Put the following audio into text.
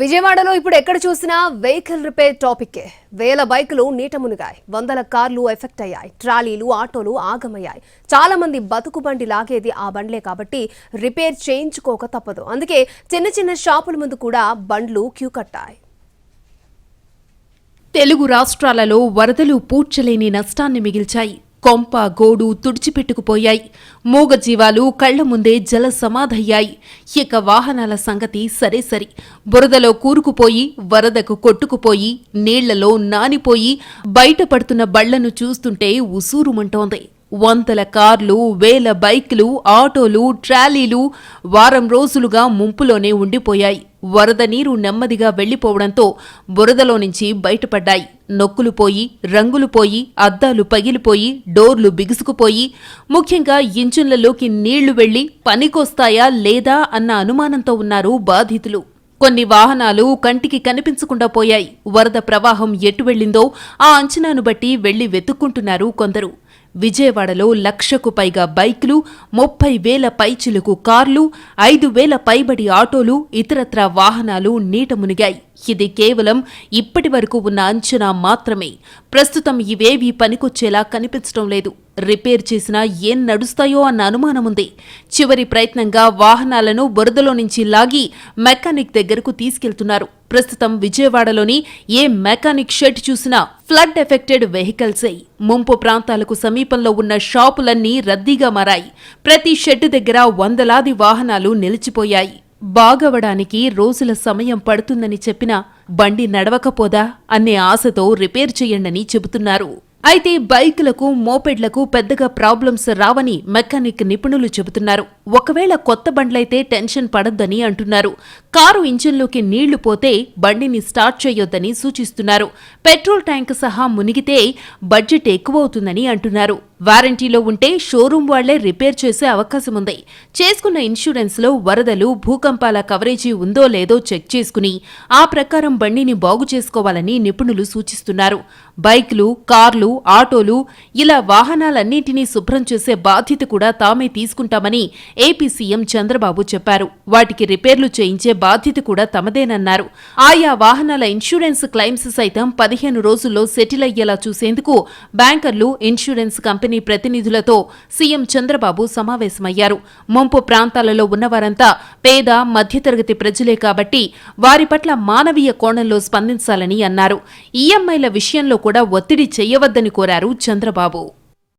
విజయవాడలో ఇప్పుడు ఎక్కడ చూసినా వెహికల్ రిపేర్ టాపికే. వేల బైకులు నీట మునిగాయి. వందల కార్లు ఎఫెక్ట్ అయ్యాయి. ట్రాలీలు ఆటోలు ఆగమయ్యాయి. చాలా మంది బతుకు బండి లాగేది ఆ బండ్లే కాబట్టి రిపేర్ చేయించుకోక తప్పదు. అందుకే చిన్న చిన్న షాపుల ముందు కూడా బండ్లు క్యూ కట్టాయి. తెలుగు రాష్ట్రాలలో వరదలు పూడ్చలేని నష్టాన్ని మిగిల్చాయి. కొంప గోడు తుడిచిపెట్టుకుపోయాయి. మూగజీవాలు కళ్ళ ముందే జల సమాధయ్యాయి. ఇక వాహనాల సంగతి సరే సరి. బురదలో కూరుకుపోయి వరదకు కొట్టుకుపోయి నీళ్ళలో నానిపోయి బయటపడుతున్న బళ్ళను చూస్తుంటే ఉసూరుమంటోంది. వందల కార్లు వేల బైకులు ఆటోలు ట్రాలీలు వారం రోజులుగా ముంపులోనే ఉండిపోయాయి. వరద నీరు నెమ్మదిగా వెళ్ళిపోవడంతో బురదలో నుంచి బయటపడ్డాయి. నొక్కులు పోయి రంగులు పోయి అద్దాలు పగిలిపోయి డోర్లు బిగుసుకుపోయి ముఖ్యంగా ఇంజిన్లలోకి నీళ్ళు వెళ్ళి పనికొస్తాయా లేదా అన్న అనుమానంతో ఉన్నారు బాధితులు. కొన్ని వాహనాలు కంటికి కనిపించకుండా పోయాయి. వరద ప్రవాహం ఎటు వెళ్ళిందో ఆ అంచనాను బట్టి వెళ్ళి వెతుక్కుంటున్నారు కొందరు. విజయవాడలో లక్షకు పైగా బైక్లు ముప్పై వేల పైచిలుకు కార్లు ఐదు వేల పైబడి ఆటోలు ఇతరత్రా వాహనాలు నీట మునిగాయి. ఇది కేవలం ఇప్పటి వరకు ఉన్న అంచనా మాత్రమే. ప్రస్తుతం ఇవేవీ పనికొచ్చేలా కనిపించడం లేదు. రిపేర్ చేసినా ఏం నడుస్తాయో అన్న అనుమానముంది. చివరి ప్రయత్నంగా వాహనాలను బురదలో నుంచి లాగి మెకానిక్ దగ్గరకు తీసుకెళ్తున్నారు. ప్రస్తుతం విజయవాడలోని ఏ మెకానిక్ షెడ్ చూసినా ఫ్లడ్ ఎఫెక్టెడ్ వెహికల్సే. ముంపు ప్రాంతాలకు సమీపంలో ఉన్న షాపులన్నీ రద్దీగా మారాయి. ప్రతి షెడ్ దగ్గర వందలాది వాహనాలు నిలిచిపోయాయి. బాగవడానికి రోజుల సమయం పడుతుందని చెప్పినా బండి నడవకపోదా అనే ఆశతో రిపేర్ చేయండని చెబుతున్నారు. అయితే బైకులకు మోపెడ్లకు పెద్దగా ప్రాబ్లమ్స్ రావని మెకానిక్ నిపుణులు చెబుతున్నారు. ఒకవేళ కొత్త బండ్లైతే టెన్షన్ పడొద్దని అంటున్నారు. కారు ఇంజిన్లోకి నీళ్ళు పోతే బండిని స్టార్ట్ చేయొద్దని సూచిస్తున్నారు. పెట్రోల్ ట్యాంక్ సహా మునిగితే బడ్జెట్ ఎక్కువవుతుందని అంటున్నారు. వారంటీలో ఉంటే షోరూం వాళ్ళే రిపేర్ చేసే అవకాశం ఉంది చేసుకున్న ఇన్సూరెన్స్లో వరదలు భూకంపాల కవరేజీ ఉందో లేదో చెక్ చేసుకుని ఆ ప్రకారం బండిని బాగు చేసుకోవాలని నిపుణులు సూచిస్తున్నారు. బైక్లు కార్లు ఆటోలు ఇలా వాహనాలన్నింటినీ శుభ్రం చేసే బాధ్యత కూడా తామే తీసుకుంటామని ఏపీ సీఎం చంద్రబాబు చెప్పారు. వాటికి రిపేర్లు చేయించే బాధ్యత కూడా తమదేనన్నారు. ఆయా వాహనాల ఇన్సూరెన్స్ క్లెయిమ్స్ సైతం పదిహేను రోజుల్లో సెటిల్ అయ్యేలా చూసేందుకు బ్యాంకర్లు ఇన్సూరెన్స్ కంపెనీ కంపెనీ ప్రతినిధులతో సీఎం చంద్రబాబు సమావేశమయ్యారు. ముంపు ప్రాంతాలలో ఉన్నవారంతా పేద మధ్యతరగతి ప్రజలే కాబట్టి వారి పట్ల మానవీయ కోణంలో స్పందించాలని అన్నారు. ఈఎంఐల విషయంలో కూడా ఒత్తిడి చేయవద్దని కోరారు చంద్రబాబు.